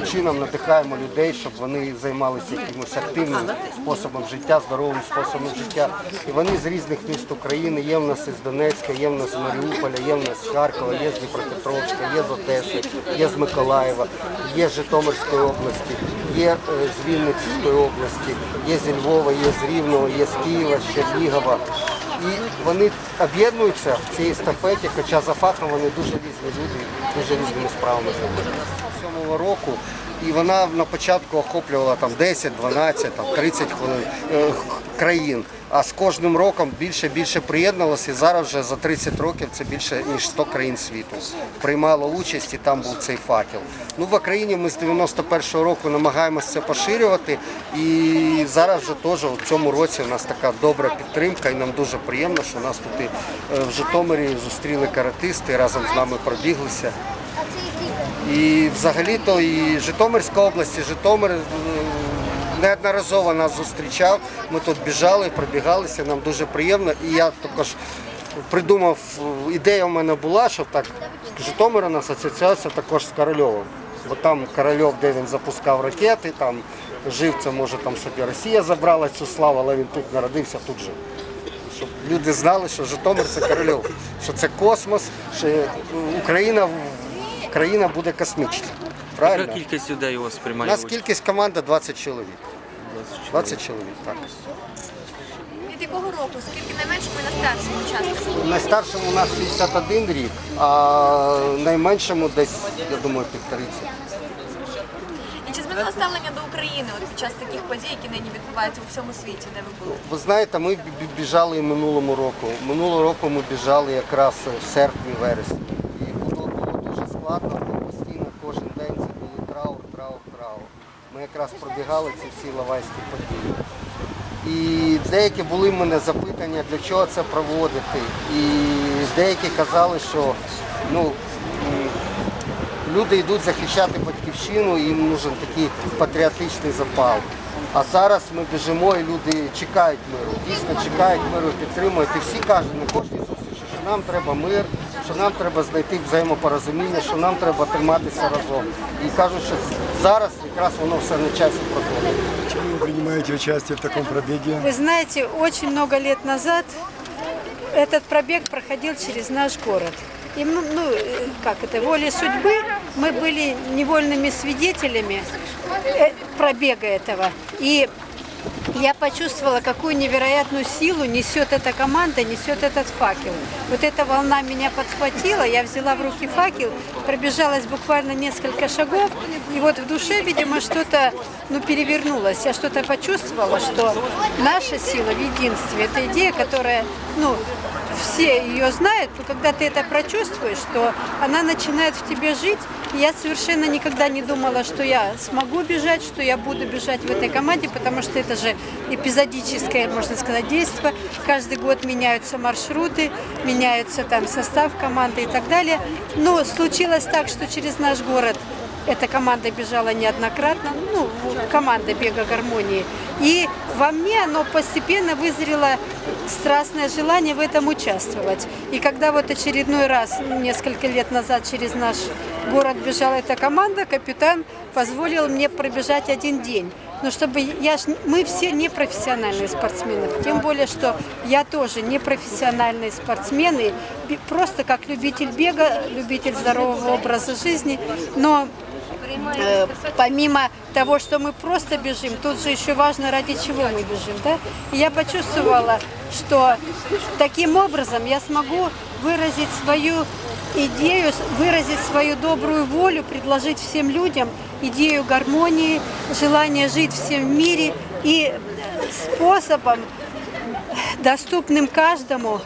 чином надихаємо людей, щоб вони займалися якимось активним способом життя, здоровим способом життя. І вони з різних міст України. Є в нас із Донецька, є в нас з Маріуполя, є в нас з Харкова, є з Дніпропетровська, є з Одеси, є з Миколаєва, є з Житомирської області, є е, з Вінницької області, є зі Львова, є з Рівного, є з Києва, з Чернігова. І вони об'єднуються в цій естафеті, хоча за фактом вони дуже різні люди, дуже різними справами. Сьомого року, і вона на початку охоплювала там 10, 12, там 30 хвилин е, країн. А з кожним роком більше більше приєдналося, і зараз вже за 30 років це більше ніж 100 країн світу. Приймало участь і там був цей факел. Ну в Україні ми з 91-го року намагаємося це поширювати. І зараз вже теж у цьому році у нас така добра підтримка, і нам дуже приємно, що нас тут е, в Житомирі зустріли каратисти, разом з нами пробіглися. І взагалі-то і Житомирська область, і Житомир е, неодноразово нас зустрічав. Ми тут біжали, пробігалися, нам дуже приємно. І я також придумав, е, ідея в мене була, щоб так Житомир у нас асоціювався також з Корольовим. Бо там Корольов, де він запускав ракети, там жив, це може там собі Росія забрала цю славу, але він тут народився, тут жив. Щоб люди знали, що Житомир це Корольов, що це космос, що е, Україна країна буде космічна. Яка кількість людей у вас У приймає нас участь? кількість команди 20 чоловік. 20 чоловік, так. Від якого року? Скільки найменшому і на старшому учаснику? Найстаршому у нас 61 рік, а найменшому десь, я думаю, півториця. І чи змінило ставлення до України от під час таких подій, які нині відбуваються у всьому світі, де ви були? Ви знаєте, ми бі- бі- біжали і минулому року. Минулого року ми біжали якраз в серпні, бо постійно кожен день це були траур, траур, траур. Ми якраз пробігали ці всі лавайські події. І деякі були в мене запитання, для чого це проводити. І деякі казали, що ну, люди йдуть захищати батьківщину, їм нужен такий патріотичний запал. А зараз ми біжимо і люди чекають миру, дійсно чекають миру, підтримують. І всі кажуть на кожній зустрічі, що нам треба мир, що нам треба знайти взаємопорозуміння, що нам треба триматися разом. І кажуть, що зараз якраз воно все на часі проходить. Почему вы принимаете участие в таком пробеге? Вы знаете, очень много лет назад этот пробег проходил через наш город. И, ну, ну, э, как это, волей судьбы, мы были невольными свидетелями э, пробега этого. И я почувствовала, какую невероятную силу несет эта команда, несет этот факел. Вот эта волна меня подхватила, я взяла в руки факел, пробежалась буквально несколько шагов, и вот в душе, видимо, что-то ну, перевернулось. Я что-то почувствовала, что наша сила в единстве, это идея, которая, ну, все ее знают, но когда ты это прочувствуешь, что она начинает в тебе жить. Я совершенно никогда не думала, что я смогу бежать, что я буду бежать в этой команде, потому что это же эпизодическое, можно сказать, действие. Каждый год меняются маршруты, меняется там состав команды и так далее. Но случилось так, что через наш город эта команда бежала неоднократно, ну, команда бега гармонии. И во мне оно постепенно вызрело страстное желание в этом участвовать. И когда вот очередной раз, несколько лет назад, через наш город бежала эта команда, капитан позволил мне пробежать один день. Но чтобы я ж, мы все не профессиональные спортсмены, тем более, что я тоже не профессиональный спортсмен, и просто как любитель бега, любитель здорового образа жизни, но Э, помимо того, что мы просто бежим, тут же еще важно, ради чего мы бежим. Да? Я почувствовала, что таким образом я смогу выразить свою идею, выразить свою добрую волю, предложить всем людям идею гармонии, желание жить всем в мире и способом, доступным каждому,